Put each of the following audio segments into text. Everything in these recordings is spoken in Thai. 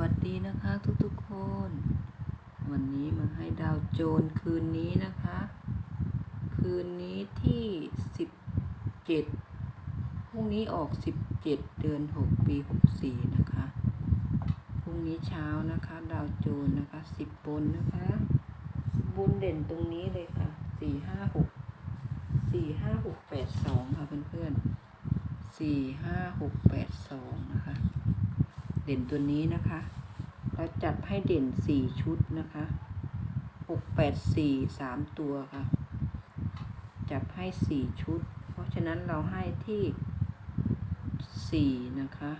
วัสดีนะคะทุกๆคน วันนี้มาให้ดาวโจนคืนนี้นะคะ คืนนี้ที่สิบเจ็ดพรุ่งนี้ออกสิบเจ็ดเดือนหกปีหกสี่นะคะพรุ่งนี้เช้านะคะ ดาวโจนนะคะสิบบนนะคะบนเด่นตรงนี้เลยค่ะสี่ห้าหกสี่ห้าหกแปดสองค่ะเพื่อนๆสี่ห้าหกแปดสองนะคะ เด่นตัวนี้นะคะ เราจัดให้เด่นสี่ชุดนะคะหกแปดสี่สามตัวค่ะ จับให้สี่ชุด เพราะฉะนั้นเราให้ที่สี่นะคะ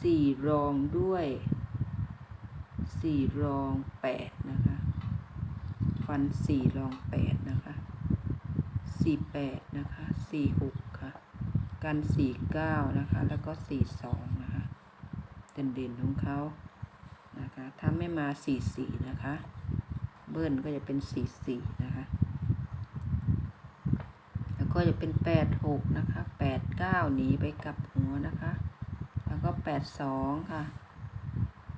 สี่รองด้วยสี่รองแปดนะคะ ฟันสี่รองแปดนะคะสี่แปดนะคะสี่หกค่ะ กันสี่เก้านะคะ แล้วก็สี่สองนะคะ เด่นๆของเขานะคะถ้าไม่มาสี่สี่นะคะ เบิ้ลก็จะเป็นสี่สี่นะคะ แล้วก็จะเป็นแปดหกนะคะแปดเก้าหนีไปกลับหัวนะคะ แล้วก็แปดสองค่ะ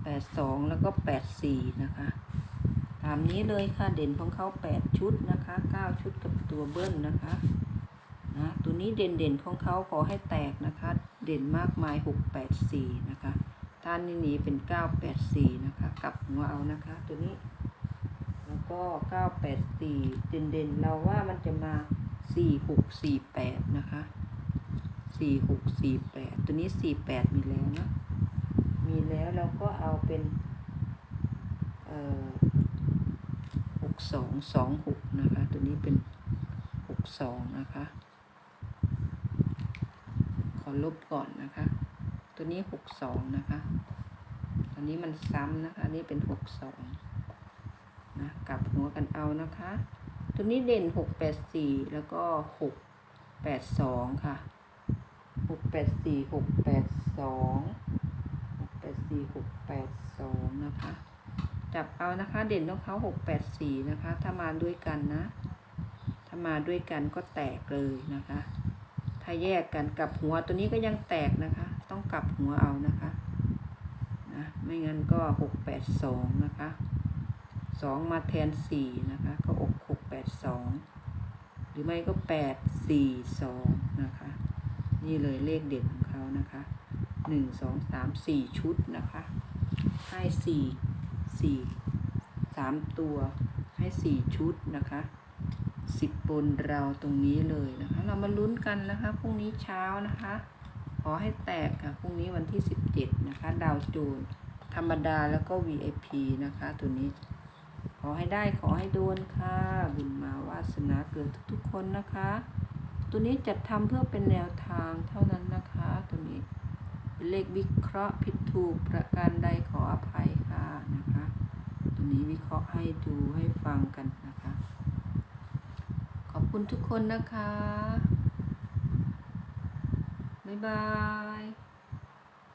แปดสองแล้วก็แปดสี่นะคะ ตามนี้เลยค่ะเด่นของเขาแปดชุดนะคะเก้าชุดกับตัวเบิ้ลนะคะนะตัวนี้เด่นเด่นๆของเขาขอให้แตกนะคะ เด่นมากมายหกแปดสี่นะคะ ท่านนี่หนีเป็นเก้าแปดสี่นะคะ กลับหัวเอานะคะ ตัวนี้ แล้วก็เก้าแปดสี่เด่นเด่นๆ เราว่ามันจะมาสี่หกสี่แปดนะคะสี่หกสี่แปดตัวนี้สี่แปดมีแล้วนะ มีแล้วเราก็เอาเป็น เอ่อหกสองสองหกนะคะ ตัวนี้เป็นหกสองนะคะ ขอลบก่อนนะคะ ตัวนี้หกสองนะคะตัวนี้มันซ้ำนะคะนนี้เป็นหกสองนะกลับหัวกันเอานะคะ ตัวนี้เด่นหกแปดสี่แล้วก็หกแปดสองค่ะหกแปดสี่หกแปดสองหกแปดสี่หกแปดสองนะคะจับเอานะคะเด่นของเขาหกแปดสี่นะคะ ถ้ามาด้วยกันนะ ถ้ามาด้วยกันก็แตกเลยนะคะ ถ้าแยกกันกับหัวตัวนี้ก็ยังแตกนะคะ ต้องกลับหัวเอานะคะนะไม่งั้นก็หกแปดสองนะคะสองมาแทนสี่นะคะ ก็อกหกแปดสองหรือไม่ก็แปดสี่สองนะคะ นี่เลยเลขเด็ดของเขานะคะหนึ่งสองสามสี่ชุดนะคะ ให้สี่สี่สามตัวให้สี่ชุดนะคะสิบบนเราตรงนี้เลยนะคะ เรามาลุ้นกันนะคะพรุ่งนี้เช้านะคะ อให้แตกค่ะพรุ่งนี้วันที่สิบเจ็ดนะคะ ดาวโจนธรรมดาแล้วก็ VIP นะคะ ตัวนี้ ขอให้ได้ขอให้โดนค่ะ บุญมาวาสนาเกิดทุกๆคนนะคะ ตัวนี้จัดทำเพื่อเป็นแนวทางเท่านั้นนะคะ ตัวนี้เป็นเลขวิเคราะห์ผิดถูกประการใดขออภัยค่ะนะคะ ตัวนี้วิเคราะห์ให้ดูให้ฟังกันนะคะ ขอบคุณทุกคนนะคะ บ๊ายบาย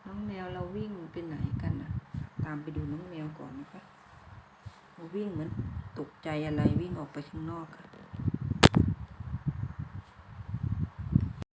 น้องแมวเราวิ่งไปไหนกันนะตามไปดูน้องแมวก่อนนะคะวิ่งเหมือนตกใจอะไรวิ่งออกไปข้างนอกค่ะ